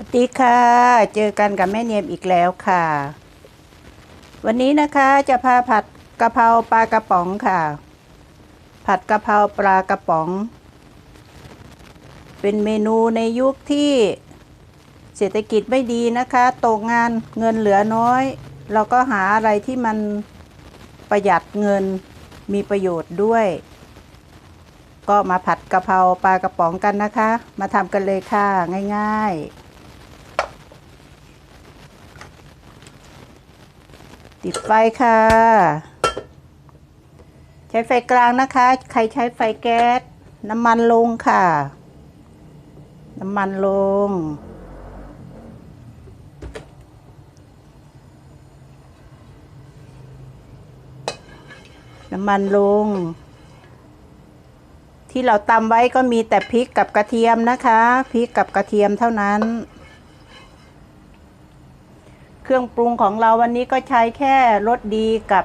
สวัสดีค่ะ เจอกันกับแม่เนียมอีกแล้วค่ะ วันนี้นะคะจะพาผัดกะเพราปลากระป๋องค่ะ ผัดกะเพราปลากระป๋อง เป็นเมนูในยุคที่เศรษฐกิจไม่ดีนะคะตกงานเงินเหลือน้อย เราก็หาอะไรที่มันประหยัดเงินมีประโยชน์ด้วย ก็มาผัดกะเพราปลากระป๋องกันนะคะ มาทำกันเลยค่ะง่าย ๆ ติดไฟค่ะ ใช้ไฟกลางนะคะ ใครใช้ไฟแก๊สน้ำมันลงค่ะ น้ำมันลง น้ำมันลง ที่เราตำไว้ก็มีแต่พริกกับกระเทียมนะคะ พริกกับกระเทียมเท่านั้น เครื่องปรุงของเราวันนี้ก็ใช้แค่รสดีกับ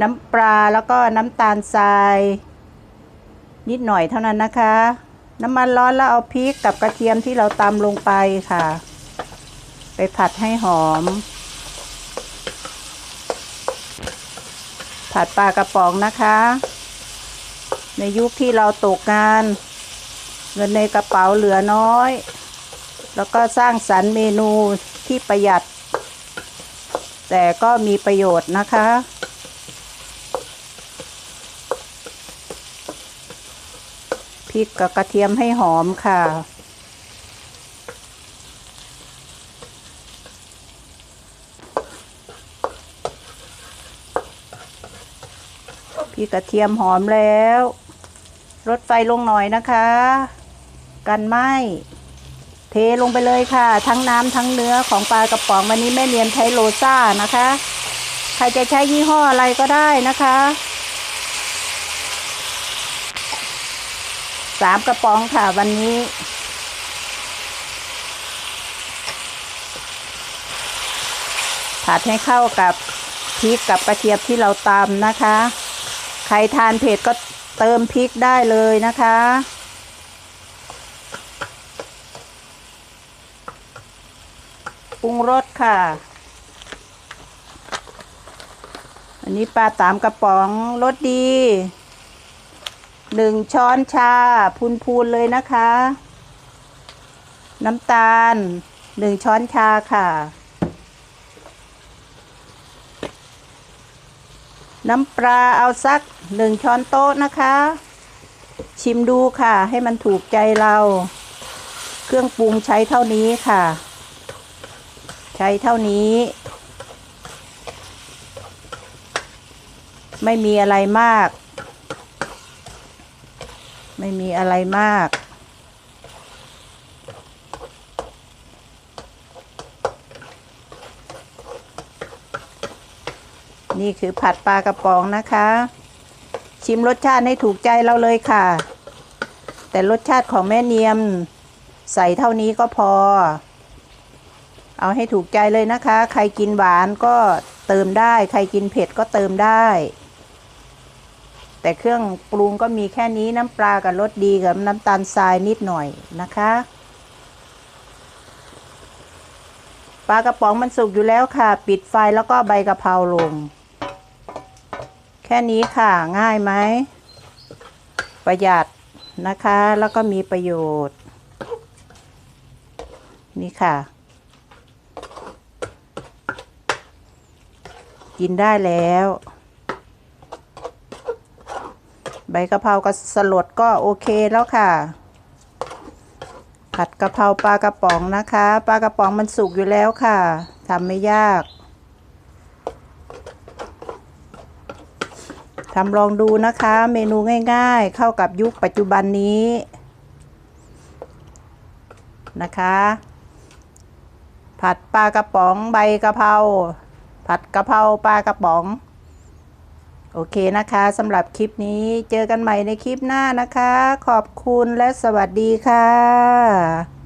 น้ำปลาแล้วก็น้ำตาลทราย นิดหน่อยเท่านั้นนะคะ น้ำมันร้อนแล้วเอาพริกกับกระเทียมที่เราตำลงไปค่ะ ไปผัดให้หอม ผัดปลากระป๋องนะคะ ในยุคที่เราตกงาน เงินในกระเป๋าเหลือน้อย แล้วก็สร้างสรรค์เมนูที่ประหยัด แต่ก็มีประโยชน์นะคะ พริกกับกระเทียมให้หอมค่ะ พริกกระเทียมหอมแล้วลดไฟลงหน่อยนะคะ กันไหม เทลงไปเลยค่ะ ทั้งน้ำทั้งเนื้อของปลากระป๋องวันนี้แม่เนียนใช้โลซ่านะคะ ใครจะใช้ยี่ห้ออะไรก็ได้นะคะสามกระป๋องค่ะวันนี้ผัดให้เข้ากับพริกกับกระเทียมที่เราตำนะคะ ใครทานเผ็ดก็เติมพริกได้เลยนะคะ ปรุงรสค่ะ อันนี้ปลาตามกระป๋องรสดีหนึ่งช้อนชาพูนๆเลยนะคะ น้ำตาลหนึ่งช้อนชาค่ะ น้ำปลาเอาสักหนึ่งช้อนโต๊ะนะคะ ชิมดูค่ะให้มันถูกใจเรา เครื่องปรุงใช้เท่านี้ค่ะ ช้เท่านี้ ไม่มีอะไรมาก ไม่มีอะไรมาก นี่คือผัดปลากระป๋องนะคะ ชิมรสชาติให้ถูกใจเราเลยค่ะ แต่รสชาติของแม่เนียมใส่เท่านี้ก็พอ เอาให้ถูกใจเลยนะคะ ใครกินหวานก็เติมได้ ใครกินเผ็ดก็เติมได้ แต่เครื่องปรุงก็มีแค่นี้น้ำปลากับรสดีกับน้ำตาลทรายนิดหน่อยนะคะปลากระป๋องมันสุกอยู่แล้วค่ะ ปิดไฟแล้วก็ใบกะเพราลง แค่นี้ค่ะง่ายไหม ประหยัดนะคะแล้วก็มีประโยชน์ นี่ค่ะ กินได้แล้ว ใบกะเพรากับสลดก็โอเคแล้วค่ะ ผัดกะเพราปลากระป๋องนะคะปลากระป๋องมันสุกอยู่แล้วค่ะทำไม่ยากทำลองดูนะคะ เมนูง่ายๆ เข้ากับยุคปัจจุบันนี้นะคะ ผัดปลากระป๋องใบกะเพรา ผัดกะเพราปลากระป๋อง โอเคนะคะสำหรับคลิปนี้เจอกันใหม่ในคลิปหน้านะคะ ขอบคุณและสวัสดีค่ะ